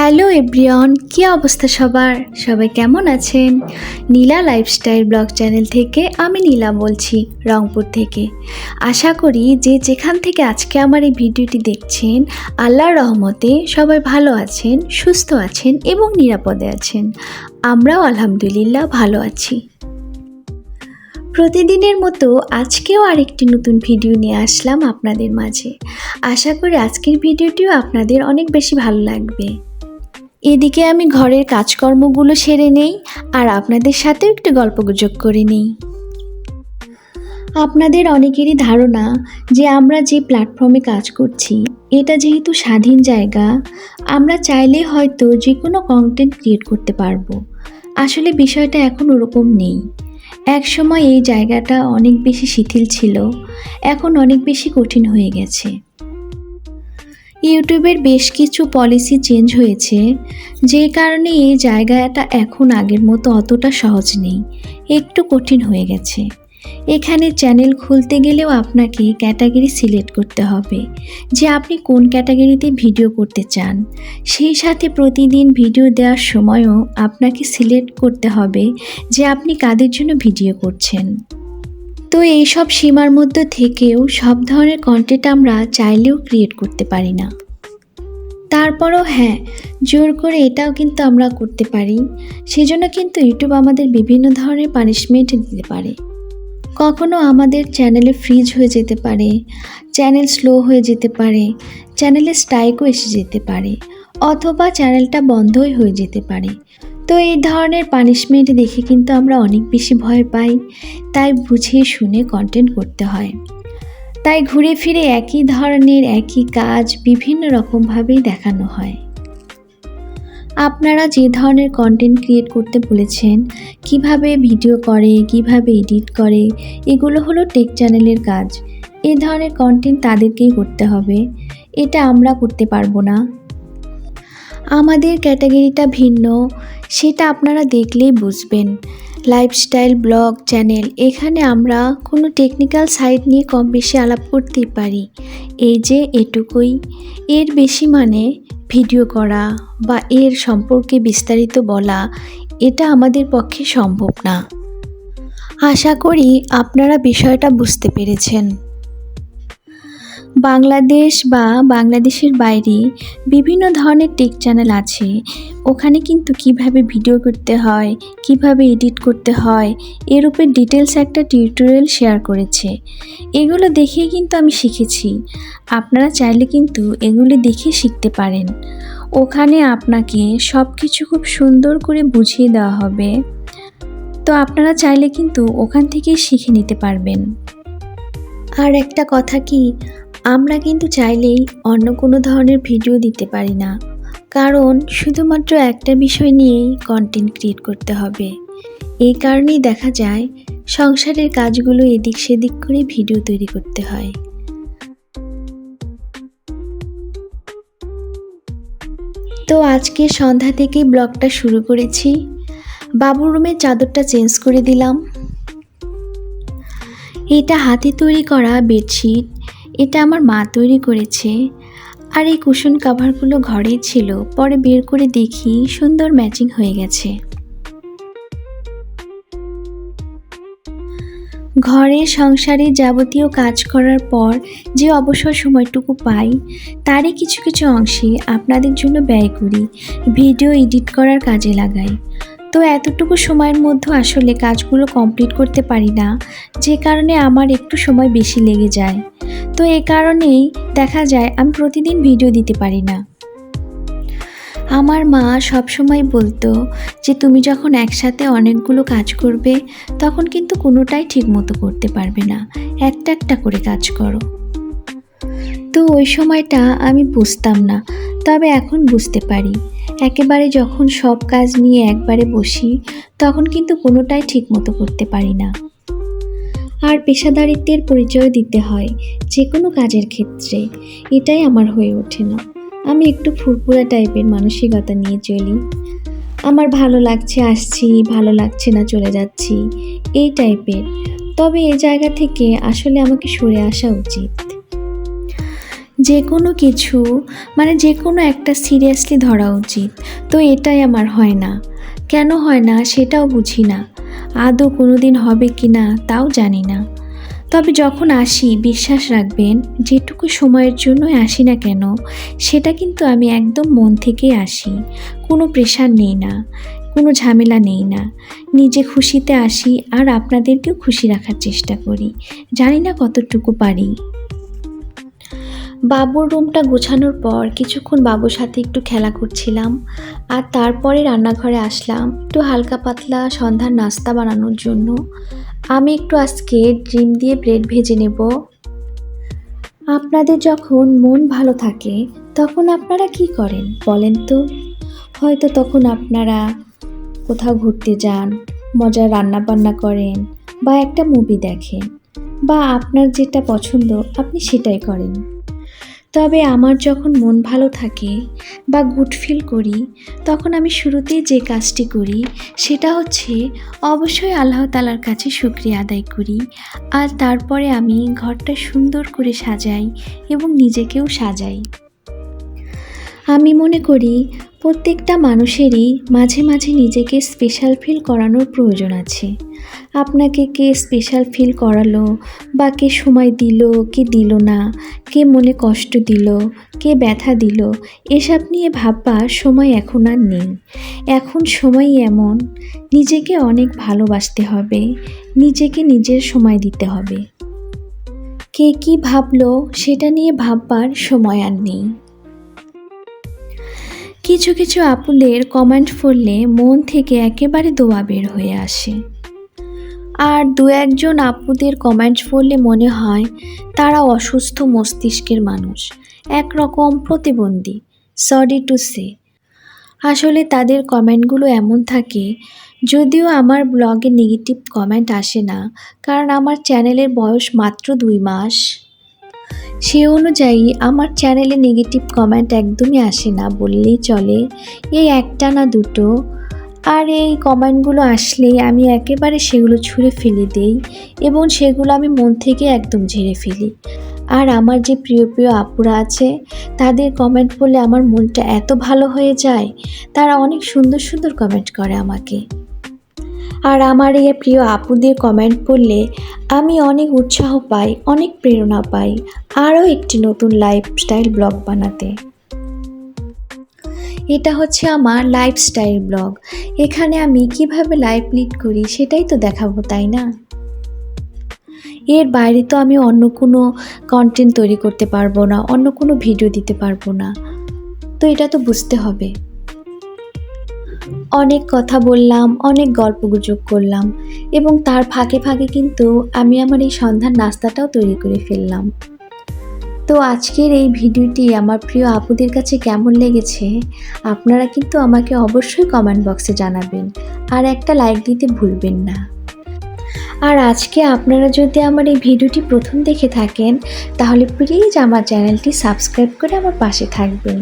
Hello এব্রিয়ন কী অবস্থা সবার? সবাই কেমন আছেন? নীলা লাইফস্টাইল ব্লগ চ্যানেল থেকে আমি নীলা বলছি, রংপুর থেকে। আশা করি যে যেখান থেকে আজকে আমার এই ভিডিওটি দেখছেন, আল্লাহর রহমতে সবাই ভালো আছেন, সুস্থ আছেন এবং নিরাপদে আছেন। আমরাও আলহামদুলিল্লাহ ভালো আছি। প্রতিদিনের মতো আজকেও আরেকটি নতুন ভিডিও নিয়ে আসলাম আপনাদের মাঝে। আশা করি আজকের ভিডিওটিও আপনাদের অনেক বেশি ভালো লাগবে। এদিকে আমি ঘরের কাজকর্মগুলো সেরে নেই আর আপনাদের সাথেও একটু গল্পগুজব করে নেই। আপনাদের অনেকেরই ধারণা যে আমরা যে প্ল্যাটফর্মে কাজ করছি, এটা যেহেতু স্বাধীন জায়গা, আমরা চাইলে হয়তো যে কোনো কন্টেন্ট ক্রিয়েট করতে পারব। আসলে বিষয়টা এখন ওরকম নেই। এক সময় এই জায়গাটা অনেক বেশি শিথিল ছিল, এখন অনেক বেশি কঠিন হয়ে গেছে। ইউটিউবের বেশ কিছু পলিসি চেঞ্জ হয়েছে, যে কারণে এই জায়গাটা এখন আগের মতো অতটা সহজ নেই, একটু কঠিন হয়ে গেছে। এখানে চ্যানেল খুলতে গেলেও আপনাকে ক্যাটাগরি সিলেক্ট করতে হবে, যে আপনি কোন ক্যাটাগরিতে ভিডিও করতে চান। সেই সাথে প্রতিদিন ভিডিও দেওয়ার সময়ও আপনাকে সিলেক্ট করতে হবে যে আপনি কাদের জন্য ভিডিও করছেন। তো এইসব সীমার মধ্যে থেকেও সব ধরনের কন্টেন্ট আমরা চাইলেও ক্রিয়েট করতে পারি না। তারপরও হ্যাঁ জোর করে এটাও কিন্তু আমরা করতে পারি। সেজন্য কিন্তু ইউটিউব আমাদের বিভিন্ন ধরনের পানিশমেন্ট দিতে পারে। কখনো আমাদের চ্যানেলে ফ্রিজ হয়ে যেতে পারে চ্যানেল স্লো হয়ে যেতে পারে চ্যানেলে স্ট্রাইকও এসে যেতে পারে, অথবা চ্যানেলটা বন্ধই হয়ে যেতে পারে। তো এই ধরনের পানিশমেন্ট দেখে কিন্তু আমরা অনেক বেশি ভয় পাই। তাই বুঝিয়ে শুনে কন্টেন্ট করতে হয়। তাই ঘুরে ফিরে একই ধরনের, একই কাজ বিভিন্ন রকমভাবেই দেখানো হয়। আপনারা যে ধরনের কন্টেন্ট ক্রিয়েট করতে বলেছেন, কীভাবে ভিডিও করে, কীভাবে এডিট করে, এগুলো হলো টেক চ্যানেলের কাজ। এই ধরনের কন্টেন্ট তাদেরকেই করতে হবে। এটা আমরা করতে পারব না। আমাদের ক্যাটাগরিটা ভিন্ন। সেটা আপনারা দেখলেই বুঝবেন। লাইফস্টাইল ব্লগ চ্যানেল এখানে আমরা কোনো টেকনিক্যাল সাইট নিয়ে কম বেশি আলাপ করতেই পারি। এই যে এটুকুই। এর বেশি মানে ভিডিও করা বা এর সম্পর্কে বিস্তারিত বলা, এটা আমাদের পক্ষে সম্ভব না। আশা করি আপনারা বিষয়টা বুঝতে পেরেছেন। বাংলাদেশ বা বাংলাদেশের বাইরে বিভিন্ন ধরনের টেক চ্যানেল আছে। ওখানে কিন্তু কীভাবে ভিডিও করতে হয়, কীভাবে এডিট করতে হয়, এর উপর ডিটেলস একটা টিউটোরিয়াল শেয়ার করেছে। এগুলো দেখেই কিন্তু আমি শিখেছি। আপনারা চাইলে কিন্তু এগুলি দেখে শিখতে পারেন। ওখানে আপনাকে সব কিছু খুব সুন্দর করে বুঝিয়ে দেওয়া হবে। তো আপনারা চাইলে কিন্তু ওখান থেকেই শিখে নিতে পারবেন। আর একটা কথা কি? আমরা কিন্তু চাইলেই অন্য কোনো ধরনের ভিডিও দিতে পারি না। কারণ শুধুমাত্র একটা বিষয় নিয়েই কন্টেন্ট ক্রিয়েট করতে হবে। এই কারণেই দেখা যায়, সংসারের কাজগুলো এদিক সেদিক করে ভিডিও তৈরি করতে হয়। তো আজকে সন্ধ্যা থেকেই ব্লগটা শুরু করেছি। বাবুর রুমের চাদরটা চেঞ্জ করে দিলাম। এটা হাতে তৈরি করা বেডশিট। এটা আমার মা তৈরি করেছে। আর এই কুশন কাভারগুলো ঘরেই ছিল। পরে বের করে দেখি সুন্দর ম্যাচিং হয়ে গেছে। ঘরে সংসারে যাবতীয় কাজ করার পর যে অবসর সময়টুকু পাই, তারই কিছু কিছু অংশে আপনাদের জন্য ব্যয় করি, ভিডিও এডিট করার কাজে লাগাই। তো এতটুকু সময়ের মধ্যে আসলে কাজগুলো কমপ্লিট করতে পারি না, যে কারণে আমার একটু সময় বেশি লেগে যায়। তো এ কারণেই দেখা যায় আমি প্রতিদিন ভিডিও দিতে পারি না। আমার মা সবসময় বলতো যে, তুমি যখন একসাথে অনেকগুলো কাজ করবে, তখন কিন্তু কোনোটাই ঠিক মতো করতে পারবে না। একটা একটা করে কাজ করো। তো ওই সময়টা আমি বুঝতাম না, তবে এখন বুঝতে পারি। একেবারে যখন সব কাজ নিয়ে একবারে বসি, তখন কিন্তু কোনোটাই ঠিক মতো করতে পারি না। আর পেশাদারিত্বের পরিচয় দিতে হয় যে কোনো কাজের ক্ষেত্রে। এটাই আমার হয়ে ওঠে না। আমি একটু ফুরফুরা টাইপের মানসিকতা নিয়ে চলি। আমার ভালো লাগছে আসছি, ভালো লাগছে না চলে যাচ্ছি, এই টাইপের। তবে এই জায়গা থেকে আসলে আমাকে সরে আসা উচিত। যে কোনো কিছু মানে যে কোনো একটা সিরিয়াসলি ধরা উচিত। তো এটাই আমার হয় না। কেন হয় না সেটাও বুঝি না। আদৌ কোনো দিন হবে কি না তাও জানি না। তবে যখন আসি, বিশ্বাস রাখবেন, যেটুকু সময়ের জন্যই আসি না কেন, সেটা কিন্তু আমি একদম মন থেকে আসি। কোনো প্রেশার নেই না, কোনো ঝামেলা নেই না। নিজে খুশিতে আসি আর আপনাদেরকেও খুশি রাখার চেষ্টা করি। জানি না কতটুকু পারি। বাবুর রুমটা গোছানোর পর কিছুক্ষণ বাবুর সাথে একটু খেলা করছিলাম আর তারপরে রান্নাঘরে আসলাম একটু হালকা পাতলা সন্ধ্যার নাস্তা বানানোর জন্য। আমি একটু আজকে ডিম দিয়ে ব্রেড ভেজে নেব। আপনাদের যখন মন ভালো থাকে, তখন আপনারা কি করেন বলেন তো? হয়তো তখন আপনারা কোথাও ঘুরতে যান, মজার রান্না বান্না করেন বা একটা মুভি দেখেন বা আপনার যেটা পছন্দ আপনি সেটাই করেন। তবে আমার যখন মন ভালো থাকে বা গুড ফিল করি, তখন আমি শুরুতেই যে কাজটি করি, সেটা হচ্ছে অবশ্যই আল্লাহ তালার কাছে শুক্রিয়া আদায় করি। আর তারপরে আমি ঘরটা সুন্দর করে সাজাই এবং নিজেকেও সাজাই। আমি মনে করি প্রত্যেকটা মানুষেরই মাঝে মাঝে নিজেকে স্পেশাল ফিল করানোর প্রয়োজন আছে। আপনাকে কে স্পেশাল ফিল করালো বা কে সময় দিল, কে দিল না, কে মনে কষ্ট দিল, কে ব্যথা দিল, এসব নিয়ে ভাববার সময় এখন আর নেই। এখন সময় এমন, নিজেকে অনেক ভালোবাসতে হবে, নিজেকে নিজের সময় দিতে হবে। কে কি ভাবলো সেটা নিয়ে ভাববার সময় আর নেই। কিছু কিছু আপুদের কমেন্ট পড়লে মন থেকে একেবারে দোয়া বের হয়ে আসে। আর দু একজন আপুদের কমেন্ট পড়লে মনে হয় তারা অসুস্থ মস্তিষ্কের মানুষ, একরকম প্রতিবন্ধী। সরি টু সে আসলে তাদের কমেন্টগুলো এমন থাকে, যদিও আমার ব্লগে নেগেটিভ কমেন্ট আসে না, কারণ আমার চ্যানেলের বয়স মাত্র দুই মাস। সে অনুযায়ী আমার চ্যানেলে নেগেটিভ কমেন্ট একদমই আসে না, বললেই চলে, এই একটা না দুটো? আর এই কমেন্টগুলো আসলেই আমি একেবারে সেগুলো ছুঁড়ে ফেলে দেই এবং সেগুলো আমি মন থেকে একদম ঝেড়ে ফেলি। আর আমার যে প্রিয় প্রিয় আপুরা আছে, তাদের কমেন্ট পড়লে আমার মনটা এত ভালো হয়ে যায়, তারা অনেক সুন্দর সুন্দর কমেন্ট করে আমাকে। আর আমার এই প্রিয় আপুদের কমেন্ট পড়লে আমি অনেক উৎসাহ পাই, অনেক প্রেরণা পাই। আরও একটি নতুন লাইফস্টাইল ব্লগ বানাতে। এটা হচ্ছে আমার লাইফস্টাইল ব্লগ এখানে আমি কীভাবে লাইফ লিড করি সেটাই তো দেখাবো, তাই না? এর বাইরে তো আমি অন্য কোনো কন্টেন্ট তৈরি করতে পারব না, অন্য কোনো ভিডিও দিতে পারব না। তো এটা তো বুঝতে হবে। অনেক কথা বললাম, অনেক গল্প গুজব করলাম এবং তার ফাঁকে ফাঁকে কিন্তু আমি আমার এই সন্ধ্যার নাস্তাটাও তৈরি করে ফেললাম। তো আজকের এই ভিডিওটি আমার প্রিয় আপুদের কাছে কেমন লেগেছে আপনারা কিন্তু আমাকে অবশ্যই কমেন্ট বক্সে জানাবেন আর একটা লাইক দিতে ভুলবেন না। আর আজকে আপনারা যদি আমার এই ভিডিওটি প্রথম দেখে থাকেন তাহলে প্লিজ আমার চ্যানেলটি সাবস্ক্রাইব করে আমার পাশে থাকবেন।